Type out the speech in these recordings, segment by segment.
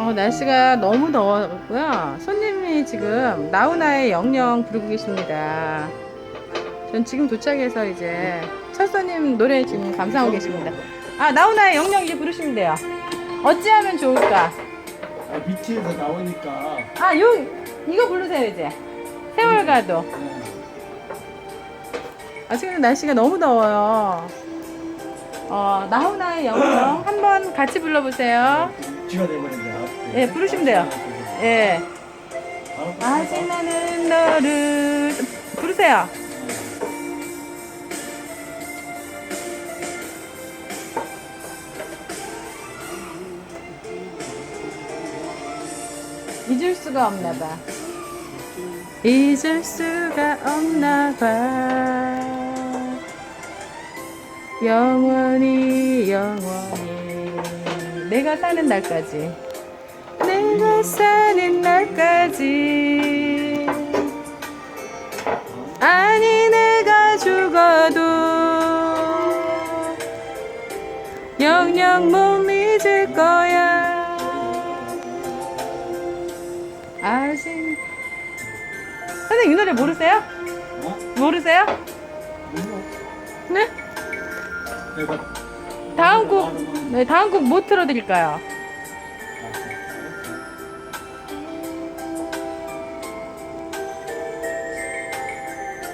어, 날씨가 너무 더웠고요. 손님이 지금 나훈아의 영영 부르고 계십니다. 전 지금 도착해서 이제 첫 손님 노래 지금 감상하고 계십니다. 아, 나훈아의 영영 이제 부르시면 돼요. 어찌하면 좋을까? 아, 밑에서 나오니까 아, 요, 이거 부르세요, 이제. 세월가도. 네. 아, 지금 날씨가 너무 더워요. 어, 나훈아의 영영 한번 같이 불러보세요. 쥐가 돼버린다. 예, 부르시면 돼요. 예. 아직 나는 너를 부르세요. 잊을 수가 없나 봐. 잊을 수가 없나 봐. 영원히 영원히 내가 사는 날까지 내가 사는 날까지 아니 내가 죽어도 영영 못 잊을 거야 아직 선생님 이 노래 모르세요? 어? 모르세요? 네? 내가 다음 곡, 네, 다음 곡 뭐 틀어드릴까요?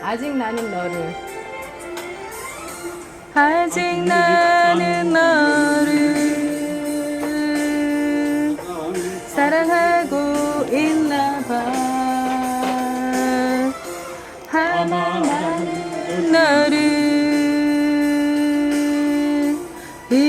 아직 나는 너를 아직 나는 너를 사랑하고 있나 봐 하나 나는 너를